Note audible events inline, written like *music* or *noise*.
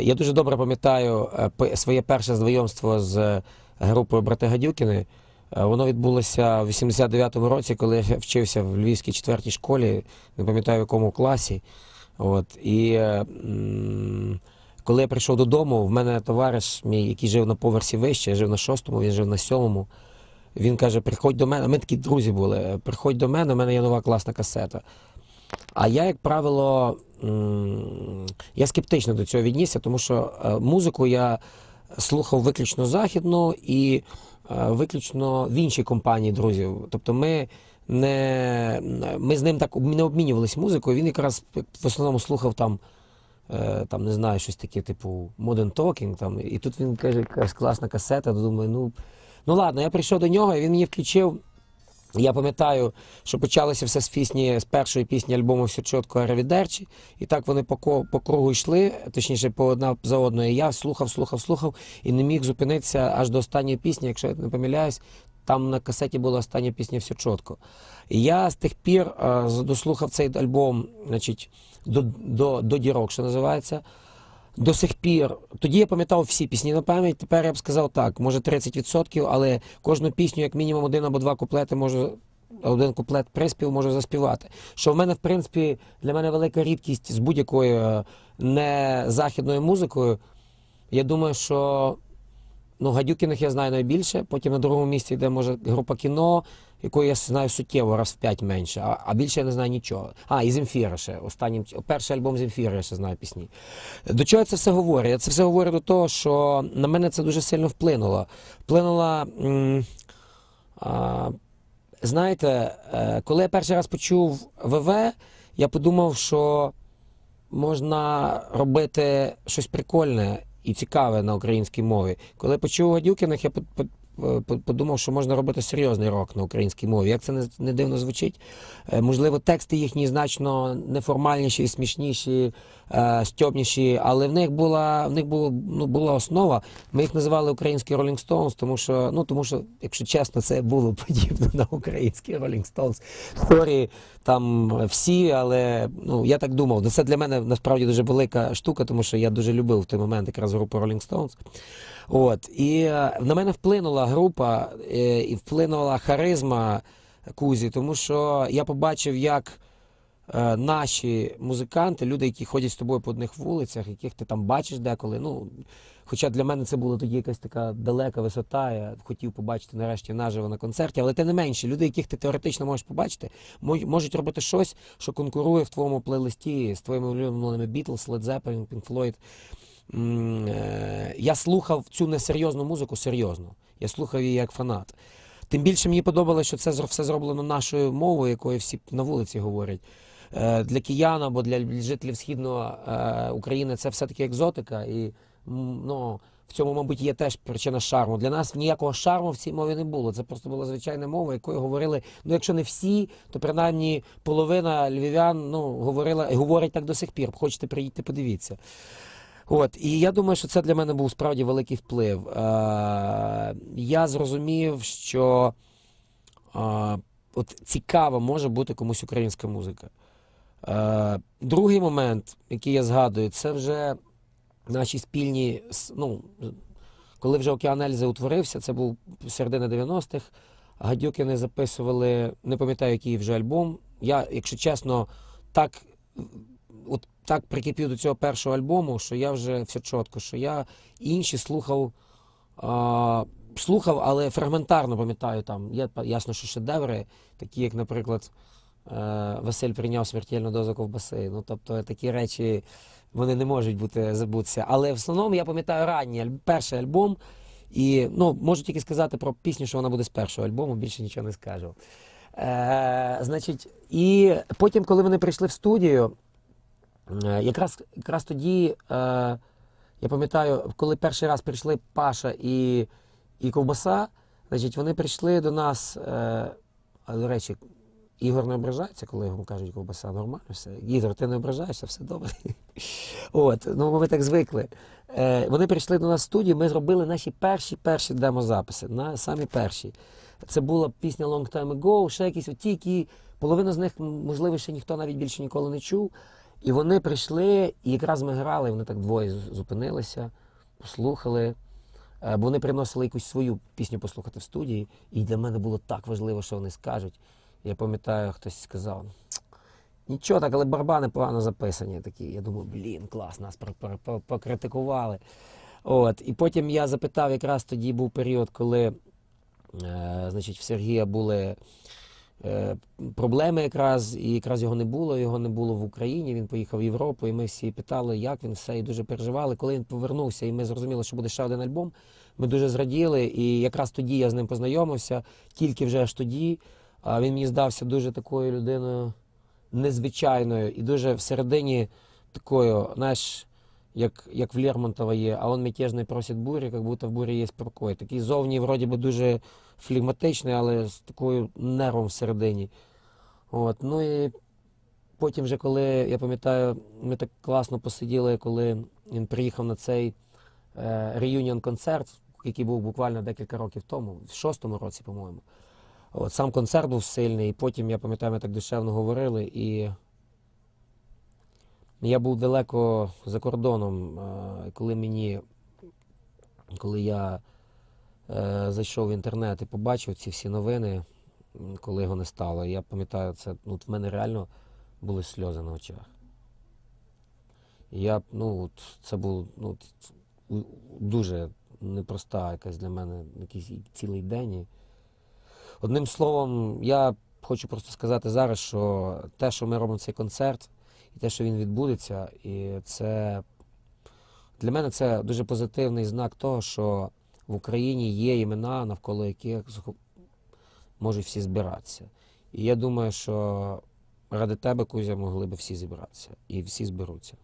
Я дуже добре пам'ятаю е, своє перше знайомство з е, групою Брати Гадюкіни. Е, Воно відбулося в 89-му році, коли я вчився в Львівській четвертій школі, не пам'ятаю в якому класі. От, і е, коли я прийшов додому, в мене товариш мій, який жив на поверсі вище, я жив на шостому, він жив на сьомому. Він каже: приходь до мене. Ми такі друзі були. Приходь до мене, у мене є нова класна касета. А я, як правило, я скептично до цього віднісся, тому що е, музику я слухав виключно західну і е, виключно в іншій компанії друзів. Тобто ми не ми з ним так не обмінювалися музикою. Він якраз в основному слухав там. е, Там не знаю, щось таке, типу Modern Talking. Там, і тут він каже, якась класна касета. Думаю, ну, ну ладно, я прийшов до нього, і він мені включив. Я пам'ятаю, що почалося все з пісні, з першої пісні альбому все чітко Аравідерчі. І так вони по, по кругу йшли, точніше, по одна за одною. Я слухав, слухав, слухав і не міг зупинитися аж до останньої пісні, якщо я не помиляюсь. Там на касеті була остання пісня все чітко. І я з тих пір е, дослухав цей альбом, значить, до, до, до дірок, що називається. До сих пір. Тоді я пам'ятав всі пісні на пам'ять. Тепер я б сказав так, може 30%, але кожну пісню, як мінімум, один або два куплети можу. Один куплет приспів можу заспівати. Що в мене, в принципі, для мене велика рідкість з будь-якою е, не західною музикою. Я думаю, що ну, Гадюкіних я знаю найбільше. Потім на другому місці йде, може, група кіно, якої я знаю суттєво, раз в п'ять менше, а, а більше я не знаю нічого. А, і Земфіра ще. Останнім, перший альбом Земфіра я ще знаю пісні. До чого я це все говорю? Я це все говорю до того, що на мене це дуже сильно вплинуло. Вплинуло. м, а, знаєте, е, коли я перший раз почув ВВ, я подумав, що можна робити щось прикольне і цікаве на українській мові. Коли почув Гадюкіних, я подумав, що можна робити серйозний рок на українській мові. Як це не, дивно звучить? Е, Можливо, тексти їхні значно неформальніші, смішніші, е, стьобніші, але в них була в них було, ну, була основа. Ми їх називали українські Rolling Stones, тому що, ну, тому що, якщо чесно, це було *laughs* подібно на українські Rolling Stones. Сторі там всі, але ну, я так думав. Ну, Це для мене насправді дуже велика штука, тому що я дуже любив в той момент якраз групу Rolling Stones. От. І е, на мене вплинула група е, і вплинула харизма Кузі, тому що я побачив, як е, наші музиканти, люди, які ходять з тобою по одних вулицях, яких ти там бачиш деколи. Ну, хоча для мене це була тоді якась така далека висота, я хотів побачити нарешті наживо на концерті, але тим не менше, люди, яких ти теоретично можеш побачити, можуть робити щось, що конкурує в твоєму плейлисті з твоїми улюбленими Beatles, Led Zeppelin, Pink Floyd. Е, Я слухав цю несерйозну музику серйозно. Я слухав її як фанат. Тим більше мені подобалося, що це все зроблено нашою мовою, якою всі на вулиці говорять. Е, Для киян або для жителів східної е, України це все-таки екзотика. І ну, в цьому, мабуть, є теж причина шарму. Для нас ніякого шарму в цій мові не було. Це просто була звичайна мова, якою говорили. Ну, якщо не всі, то принаймні половина львів'ян ну, говорила говорить так до сих пір. Хочете приїдьте, подивіться. От, і я думаю, що це для мене був справді великий вплив. Е, я зрозумів, що е, от цікава може бути комусь українська музика. Е, другий момент, який я згадую, це вже наші спільні. Ну, коли вже Океан Ельзи утворився, це був середина 90-х. Гадюкини записували, не пам'ятаю, який вже альбом. Я, якщо чесно, так, от так прикипів до цього першого альбому, що я вже все чітко, що я інші слухав. А, слухав, але фрагментарно пам'ятаю там. Є ясно, що шедеври, такі як, наприклад, е, Василь прийняв смертельну дозу ковбаси. Ну, тобто такі речі вони не можуть бути забутися. Але в основному я пам'ятаю ранній перший альбом. І ну, можу тільки сказати про пісню, що вона буде з першого альбому, більше нічого не скажу. Е, значить, і потім, коли вони прийшли в студію, е, якраз, якраз тоді, е, я пам'ятаю, коли перший раз прийшли Паша і, і Ковбаса, значить, вони прийшли до нас, е, до речі, Ігор не ображається, коли йому кажуть ковбаса, нормально все. Ігор, ти не ображаєшся, все добре. *laughs* От, ну ми так звикли. Е, вони прийшли до нас в студію, ми зробили наші перші перші демозаписи, на самі перші. Це була пісня Long Time Ago, ще якісь от ті, які половину з них, можливо, ще ніхто навіть більше ніколи не чув. І вони прийшли, і якраз ми грали, вони так двоє зупинилися, послухали. Е, Бо вони приносили якусь свою пісню послухати в студії, і для мене було так важливо, що вони скажуть. Я пам'ятаю, хтось сказав: нічого так, але барабани погано записані такі. Я думаю, блін, клас, нас покритикували. От. І потім я запитав, якраз тоді був період, коли е, значить, в Сергія були е, проблеми якраз, і якраз його не було, його не було в Україні, він поїхав в Європу, і ми всі питали, як він все, і дуже переживали. Коли він повернувся, і ми зрозуміли, що буде ще один альбом, ми дуже зраділи, і якраз тоді я з ним познайомився, тільки вже аж тоді. Він мені здався дуже такою людиною незвичайною і дуже всередині такою, знаєш, як, як в Лермонтова є, а он мятежний просить бурі, як будто в бурі є спокій. Такий зовні, вроді би, дуже флегматичний, але з такою нервом всередині. От. Ну і потім, вже коли, я пам'ятаю, ми так класно посиділи, коли він приїхав на цей реюніон-концерт, який був буквально декілька років тому, в шостому році, по-моєму. От, сам концерт був сильний, і потім, я пам'ятаю, ми так душевно говорили, і я був далеко за кордоном, е, коли мені, коли я е, зайшов в інтернет і побачив ці всі новини, коли його не стало. Я пам'ятаю, це ну, в мене реально були сльози на очах. Я, ну, от, це був ну, дуже непроста якась для мене якийсь цілий день. Одним словом, я хочу просто сказати зараз, що те, що ми робимо цей концерт, і те, що він відбудеться, і це для мене це дуже позитивний знак того, що в Україні є імена, навколо яких можуть всі збиратися. І я думаю, що ради тебе, Кузя, могли би всі зібратися. І всі зберуться.